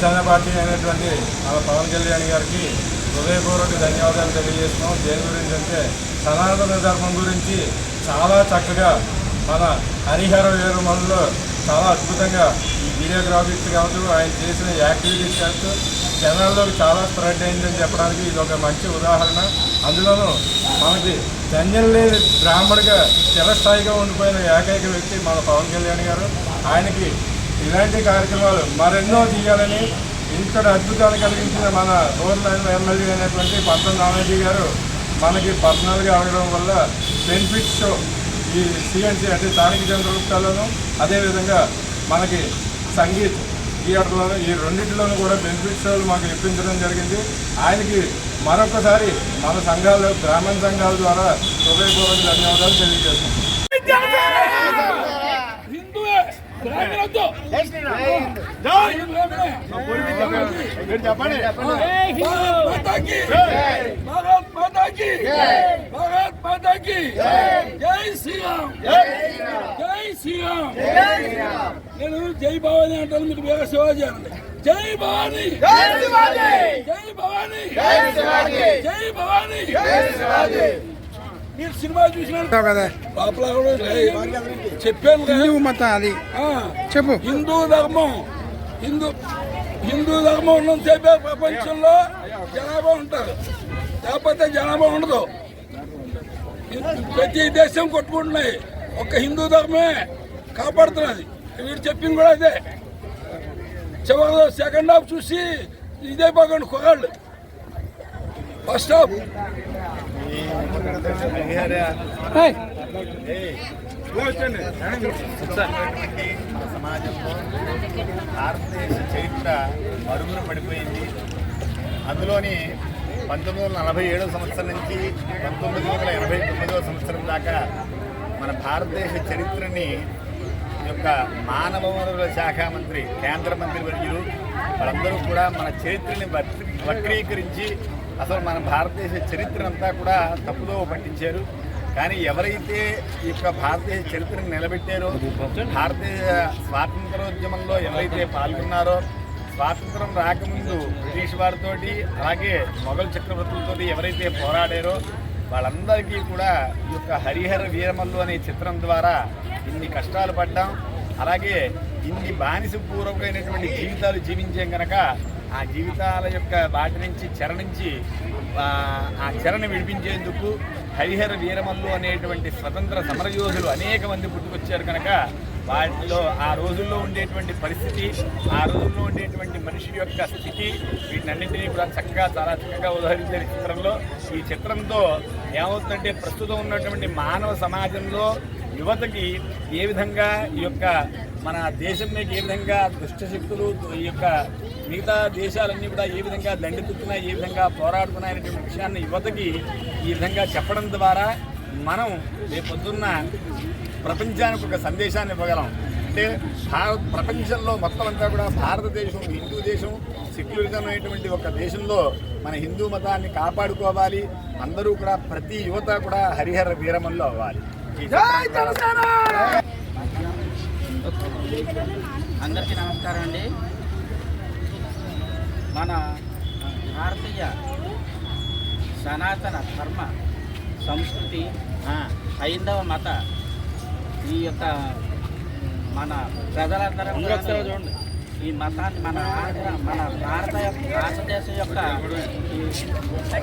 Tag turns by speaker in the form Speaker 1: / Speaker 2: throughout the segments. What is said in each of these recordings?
Speaker 1: Janasena party అయినటువంటి మన పవన్ కళ్యాణ్ గారికి హృదయపూర్వక ధన్యవాదాలు తెలియజేస్తున్నాం. దేని గురించి అంటే సనాతన ధర్మం గురించి చాలా చక్కగా మన హరిహర వీరమల్లో చాలా అద్భుతంగా ఈ వీడియోగ్రాఫిక్స్ కావచ్చు ఆయన చేసిన యాక్టివిటీస్ కావచ్చు జనాల్లోకి చాలా స్ప్రెడ్ అయిందని చెప్పడానికి ఇది ఒక మంచి ఉదాహరణ. అందులోనూ మనకి జన్యం లేని బ్రాహ్మణుగా చిరస్థాయిగా ఉండిపోయిన ఏకైక వ్యక్తి మన పవన్ కళ్యాణ్ గారు. ఆయనకి ఇలాంటి కార్యక్రమాలు మరెన్నో తీయాలని ఇంతటి అద్భుతాలు కలిగించిన మన రూరల్ ఎమ్మెల్యే అయినటువంటి పంతం రామాజీ గారు మనకి పర్సనల్గా అడగడం వల్ల బెనిఫిట్ షో ఈ సిఎన్సి అంటే స్థానిక చంద్రగుప్తాలను అదేవిధంగా మనకి సంగీత్ థియేటర్లోను ఈ రెండింటిలోనూ కూడా బెనిఫిట్ షోలు మాకు ఇప్పించడం జరిగింది. ఆయనకి మరొకసారి మన సంఘాలు గ్రామీణ సంఘాల ద్వారా హృదయపూర్వక ధన్యవాదాలు తెలియజేస్తున్నాం.
Speaker 2: హిందువే భారత్ మాతా భారత్ మాతా జై శ్రీరామ్. జై శ్రీరామ్ నేను జై భవాని అంటాను మీకు వేరే శివాజీ అనండి జై భవాని జై భవాని జై భవాని మీరు సినిమా చూసినారు.
Speaker 3: కదా.
Speaker 2: కూడా చెప్పాను
Speaker 3: హిందూ మతం అది. చెప్పు.
Speaker 2: హిందూ ధర్మం. హిందూ హిందూ ధర్మం ఉన్నంతసేపే ప్రపంచంలో జనాభా ఉంటారు. లేకపోతే జనాభా ఉండదు. ప్రతి దేశం కొట్టుకుంటున్నాయి. ఒక్క హిందూ ధర్మమే కాపాడుతున్నది. వీడు చెప్పింది కూడా అదే. చివరిలో సెకండ్ హాఫ్ చూసి ఇదే బాగుండు కుగాళ్ళు ఫస్ట్ హాఫ్.
Speaker 4: సమాజంలో భారతదేశ చరిత్ర మరుగున పడిపోయింది అందులోని పంతొమ్మిది వందల నలభై ఏడవ సంవత్సరం నుంచి పంతొమ్మిది వందల ఎనభై తొమ్మిదవ సంవత్సరం దాకా మన భారతదేశ చరిత్రని ఈ యొక్క మానవ వనరుల శాఖ మంత్రి కేంద్ర మంత్రి వర్యులు వాళ్ళందరూ కూడా మన చరిత్రని వక్రీకరించి అసలు మన భారతదేశ చరిత్ర అంతా కూడా తప్పుదో పట్టించారు. కానీ ఎవరైతే ఈ యొక్క భారతదేశ చరిత్రను నిలబెట్టారో భారతీయ స్వాతంత్రోద్యమంలో ఎవరైతే పాల్గొన్నారో స్వాతంత్రం రాకముందు బ్రిటిష్ వారితో అలాగే మొఘల్ చక్రవర్తులతో ఎవరైతే పోరాడారో వాళ్ళందరికీ కూడా ఈ యొక్క హరిహర వీరమల్లు అనే చిత్రం ద్వారా ఇన్ని కష్టాలు పడ్డాం. అలాగే ఇన్ని బానిసపూర్వకమైనటువంటి జీవితాలు జీవించాం కనుక ఆ జీవితాల యొక్క వాటి నుంచి చెర నుంచి ఆ, ఆ చెరను విడిపించేందుకు హరిహర వీరమల్లు అనేటువంటి స్వతంత్ర సమరయోధులు అనేక మంది పుట్టుకొచ్చారు కనుక వాటిలో ఆ రోజుల్లో ఉండేటువంటి పరిస్థితి ఆ రోజుల్లో ఉండేటువంటి మనిషి యొక్క స్థితి వీటినన్నింటినీ కూడా చక్కగా చాలా చక్కగా ఉదహరించారు ఈ చిత్రంలో. ఈ చిత్రంతో ఏమవుతుందంటే ప్రస్తుతం ఉన్నటువంటి మానవ సమాజంలో యువతకి ఏ విధంగా ఈ యొక్క మన దేశం మీద ఏ విధంగా దుష్ట శక్తులు ఈ యొక్క మిగతా దేశాలన్నీ కూడా ఏ విధంగా దండెత్తుతున్నాయి ఏ విధంగా పోరాడుతున్నాయనేటువంటి విషయాన్ని యువతకి ఈ విధంగా చెప్పడం ద్వారా మనం రేపొద్దున్న ప్రపంచానికి ఒక సందేశాన్ని ఇవ్వగలం. అంటే భారత ప్రపంచంలో మొత్తం అంతా కూడా భారతదేశం హిందూ దేశం సెక్యులరిజం అనేటువంటి ఒక దేశంలో మన హిందూ మతాన్ని కాపాడుకోవాలి. అందరూ కూడా ప్రతి యువత కూడా హరిహర వీరమల్లో అవ్వాలి.
Speaker 5: అందరికీ నమస్కారం అండి. మన భారతీయ సనాతన ధర్మ సంస్కృతి హైందవ మత ఈ యొక్క మన ప్రజలందరం ఈ మతాన్ని మన ఆంధ్ర మన భారత భారతదేశం యొక్క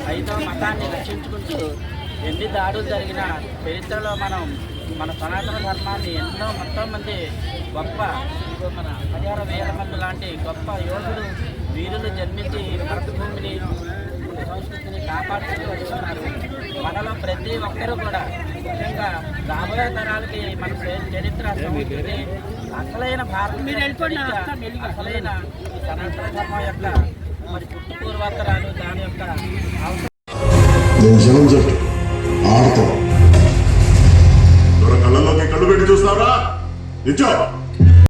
Speaker 5: హైందవ మతాన్ని రక్షించుకుంటూ ఎన్ని దాడులు జరిగినా చరిత్రలో మనం మన సనాతన ధర్మాన్ని ఎన్నో మొత్తం మంది గొప్ప మన హరిహర వీరమల్లు లాంటి గొప్ప యోధులు వీరులు జన్మించి భూమిని సంస్కృతిని కాపాడుతూ వస్తున్నారు. మనలో ప్రతి ఒక్కరూ కూడా ముఖ్యంగా రాబోయే తరాలకి మన చరిత్ర సంస్కృతి అసలైన భారత అసలైన సనాతన ధర్మం యొక్క మరి పుట్టుపూర్వోత్తరాలు దాని యొక్క అవసరం
Speaker 6: జట్టు ఆడతాం
Speaker 7: కళ్ళలోకి కళ్ళు పెట్టి చూస్తావరా? నిజం